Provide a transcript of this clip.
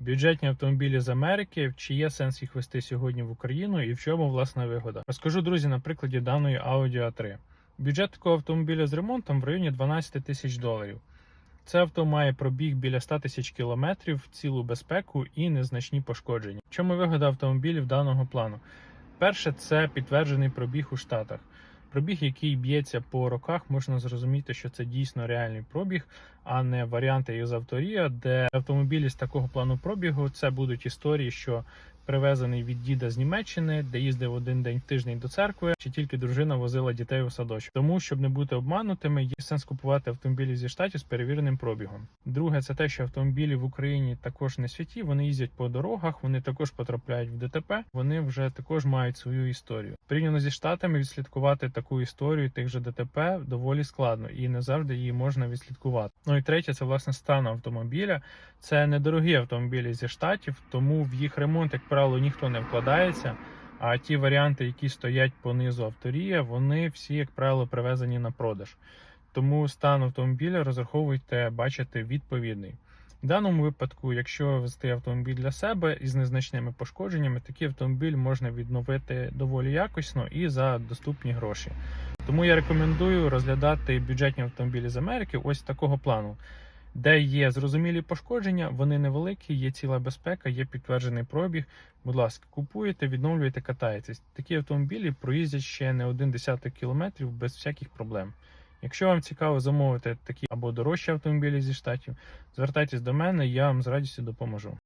Бюджетні автомобілі з Америки, чи є сенс їх вести сьогодні в Україну і в чому власна вигода? Розкажу, друзі, на прикладі даної Audi A3. Бюджет такого автомобіля з ремонтом в районі 12 тисяч доларів. Це авто має пробіг біля 100 тисяч кілометрів, цілу безпеку і незначні пошкодження. В чому вигода автомобілів даного плану? Перше, це підтверджений пробіг у Штатах. Пробіг, який б'ється по роках, можна зрозуміти, що це дійсно реальний пробіг, а не варіанти із авторія, де автомобілі з такого плану пробігу це будуть історії, що привезений від діда з Німеччини, де їздив один день в тиждень до церкви, чи тільки дружина возила дітей у садочок. Тому, щоб не бути обманутими, є сенс купувати автомобілі зі штатів з перевіреним пробігом. Друге, це те, що автомобілі в Україні також не святі, вони їздять по дорогах, вони також потрапляють в ДТП. Вони вже також мають свою історію. Порівняно зі штатами відслідкувати таку історію тих же ДТП доволі складно і не завжди її можна відслідкувати. Ну і третє, це власне стан автомобіля. Це недорогі автомобілі зі штатів, тому в їх ремонт, як правило, ніхто не вкладається. А ті варіанти, які стоять по низу авторія, вони всі, як правило, привезені на продаж. Тому стан автомобіля розраховуйте бачити відповідний. В даному випадку, якщо вести автомобіль для себе із незначними пошкодженнями, такий автомобіль можна відновити доволі якісно і за доступні гроші. Тому я рекомендую розглядати бюджетні автомобілі з Америки ось такого плану, де є зрозумілі пошкодження, вони невеликі, є ціла безпека, є підтверджений пробіг. Будь ласка, купуєте, відновлюєте, катаєтесь. Такі автомобілі проїздять ще не один десяток кілометрів без всяких проблем. Якщо вам цікаво замовити такі або дорожчі автомобілі зі штатів, звертайтесь до мене, я вам з радістю допоможу.